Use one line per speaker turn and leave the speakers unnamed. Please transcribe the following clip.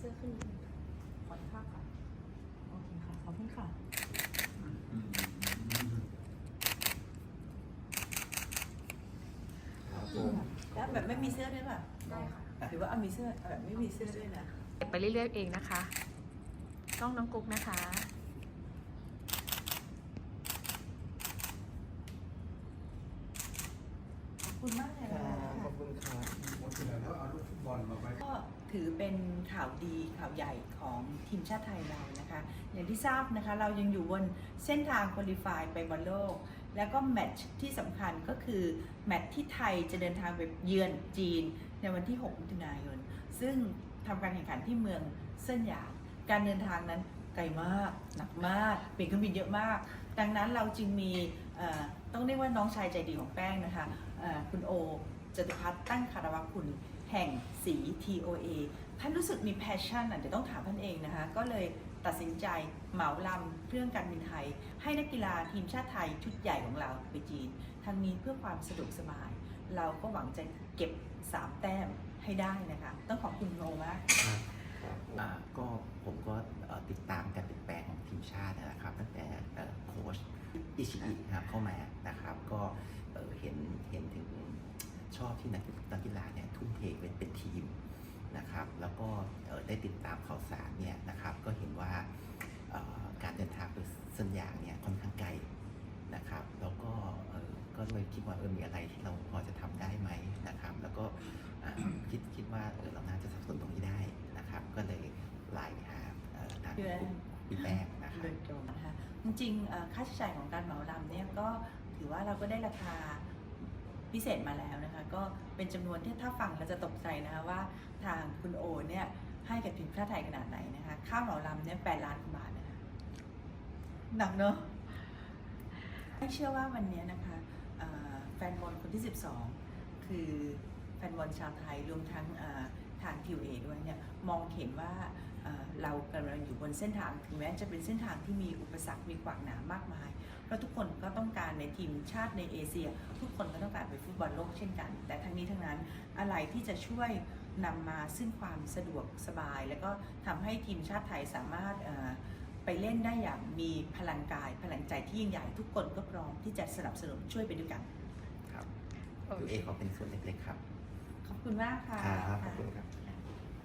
สื้อขึ้นนิดนึงขออีกภาพค่ะ โอเคค่ะ ขอบคุณค่ะ
ครับผม
แล้วแบบไม่มีเสื้อด้วยป่ะ
ได้ค่ะ
หรือว่าเอามีเสื้อเอาแบบไม่มีเสื้อด้วยนะ
เก็บไปเรื่อยๆเองนะคะกล้องน้องกุ๊กนะคะ
ขอบคุณมากเลย ถือเป็นข่าวดีข่าวใหญ่ของทีมชาติไทยเรานะคะ อย่างที่ทราบนะคะเรายังอยู่บนเส้นทางคุริฟายไปบอลโลก แล้วก็แมตช์ที่สำคัญก็คือ แมตช์ที่ไทยจะเดินทางไปเยือนจีนในวันที่ 6 มิถุนายน ซึ่งทำการแข่งขันที่เมืองเซินหยาง การเดินทางนั้นไกลมาก หนักมากเปลี่ยนเครื่องบินเยอะมาก ดังนั้นเราจึงมีต้องเรียกว่าน้องชายใจดีของแป้งนะคะคุณโอจตุพัฒน์ตั้งคารวะคุณ แห่งสี TOA ท่านรู้สึกมี passion อะเดี๋ยวต้องถามท่านเองนะคะ ก็เลยตัดสินใจเหมาลำเครื่องการบินไทย ให้นักกีฬาทีมชาติไทยชุดใหญ่ของเราไปจีนทั้งนี้เพื่อความสะดวกสบาย เราก็หวังจะเก็บ 3 แต้มให้ได้นะคะ ต้องขอบคุณโนมาก
อ่าก็ผมก็เอ่อติดตามการเปลี่ยนแปลงของทีมชาตินะครับ ตั้งแต่เอ่อโค้ชอิชิอินะครับเข้ามานะครับ ก็เอ่อเห็นเห็นถึง ชอบที่นักนักกีฬาเนี่ยทุ่มเทเป็นเป็นทีมนะครับ แล้วก็เอ่อได้ติดตามข่าวสารเนี่ยนะครับ ก็เห็นว่าเอ่อการเดินทางไปเส้นยางเนี่ยค่อนข้างไกลนะครับ แล้วก็เอ่อก็เลยคิดว่าเออมีอะไรที่เราพอจะทำได้ไหมนะครับ แล้วก็อ่าคิดคิดว่าเออเราน่าจะสนับสนุนตรงนี้ได้นะครับ ก็เลยไลน์ไปหาเอ่อทาง
พี่แป้ง
กลุ่มพี่แป้งนะครับ
โดยตรงนะคะจริงๆเอ่อค่าใช้จ่ายของการเหมาลำเนี่ยก็ถือว่าเราก็ได้ราคา พิเศษมาแล้วนะคะ ก็เป็นจำนวนที่ถ้าฟังเราจะตกใจนะคะว่าทางคุณโอเนี่ยให้กับทีมชาติไทยขนาดไหนนะคะค่าเหมาลำเนี่ยแปดล้านกว่าบาทนะคะหนักเนอะไม่เชื่อว่าวันนี้นะคะแฟนบอลคนที่ 12 คือแฟนบอลชาวไทยรวมทั้งทางทีวเอด้วยเนี่ยมองเห็นว่า เอ่อเรากำลังอยู่บนเส้นทางถึงแม้จะเป็นเส้นทางที่มีอุปสรรคมีขวากหนามมากมาย เพราะทุกคนก็ต้องการในทีมชาติในเอเชีย ทุกคนก็ต้องการไปฟุตบอลโลกเช่นกัน แต่ทั้งนี้ทั้งนั้นอะไรที่จะช่วยนำมาซึ่งความสะดวกสบาย แล้วก็ทำให้ทีมชาติไทยสามารถเอ่อไปเล่นได้อย่างมีพลังกาย พลังใจที่ยิ่งใหญ่ทุกคนก็พร้อมที่จะสนับสนุนช่วยไปด้วยกัน
ครับยูเอขอเป็นส่วนเล็กๆครับ
ขอบคุณมากค่ะ
ครับ
ขอบคุณครับ